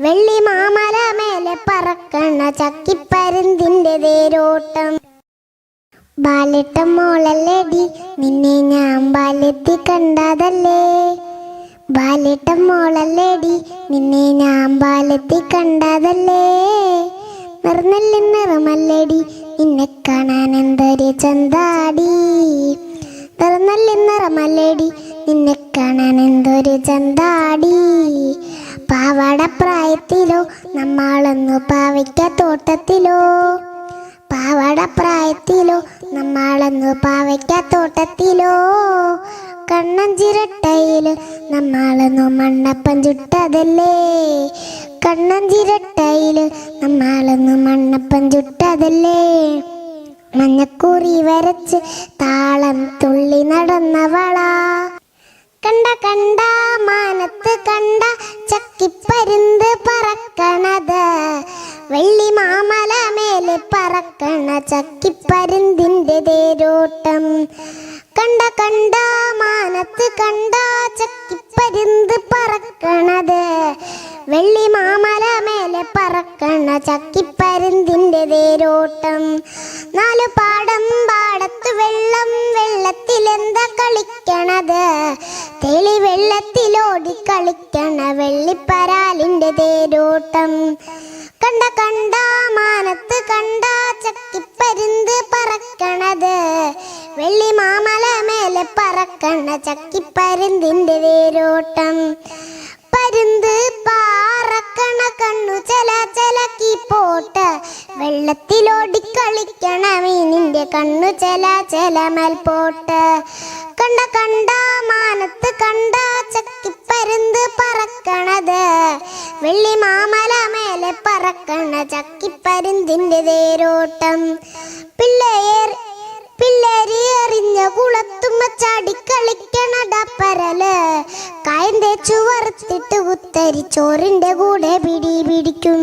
വെള്ളി മാമല മേലെ പറക്കണ ചക്കിപ്പരുന്തിന്റെ തേരോട്ടം. ബാലിട്ട മോളല്ലേടി നിന്നെ ഞാൻ ബാലത്തി കണ്ടതല്ലേ? ബാലിട്ട മോളല്ലേടി നിന്നെ ഞാൻ ബാലത്തി കണ്ടതല്ലേ? നിറന്നല്ലി നിറമല്ലേടി നിന്നെ കാണാൻ എന്തൊരു ചന്താടി. നിറന്നല്ലി നിറമല്ലേടി നിന്നെ കാണാൻ എന്തൊരു ചന്താടി. പാവാട പ്രായത്തിലോ നമ്മളൊന്നു പാവയ്ക്ക തോട്ടത്തിലോ? പാവടപ്രായത്തിലോ നമ്മളൊന്നു പാവയ്ക്ക തോട്ടത്തിലോ? കണ്ണഞ്ചിരട്ടയിൽ നമ്മളൊന്നു മണ്ണപ്പൻ ചുട്ടതല്ലേ? കണ്ണഞ്ചിരട്ടയിൽ നമ്മളൊന്നു മണ്ണപ്പം ചുട്ടതല്ലേ? മഞ്ഞക്കുറി വരച്ച് താളം തുള്ളി നടന്നവള. പറക്കണ ചക്കിപ്പരുന്തിന്റെ തേരോട്ടം. കണ്ട കണ്ട മാനത്ത് കണ്ട ചക്കിപ്പരുന്ത് പറക്കണത്. വെള്ളി മാമല മേലെ പറക്കണ ചക്കിപ്പരുന്തിന്റെ തേരോട്ടം. നാലു പാടം പാടത്ത് വെള്ളം വെള്ളത്തിലെന്താ കളിക്കണത്? തെളി വെള്ളത്തിലോടി കളിക്കണ വെള്ളിപ്പരാലിന്റെ തേരോട്ടം. കണ്ട കണ്ട മാനത്ത് കണ്ട ചക്കിപ്പരുന്ത് പറക്കണത്. വെള്ളി മാമല മേലെ പറക്കണ ചക്കിപ്പരുന്തിന്റെ വേരോട്ടം. പരുന്ത് പാറക്കണ കണ്ണു ചെല ചെലക്കി പോട്ട്. വെള്ളത്തിലോടി കളിക്കണ മീനിന്റെ കണ്ണു ചെല ചെലമൽ പോട്ട്. കണ്ട കണ്ട മാനത്ത് കണ്ട ചക്കിപ്പരുന്ത് പറക്കണത്. വെള്ളി മാമല മേലെ പറക്കണ ചക്കിപ്പരുന്തിന്റെ തേരോട്ടം. പിള്ളേർ പിള്ളേരി എറിഞ്ഞ കുളത്തുമ്മ ചാടി കളിക്കണട പരൽ. കായം തേച്ചു വറുത്തിട്ട് കുത്തരി ചോറിന്റെ കൂടെ പിടി പിടിക്കും.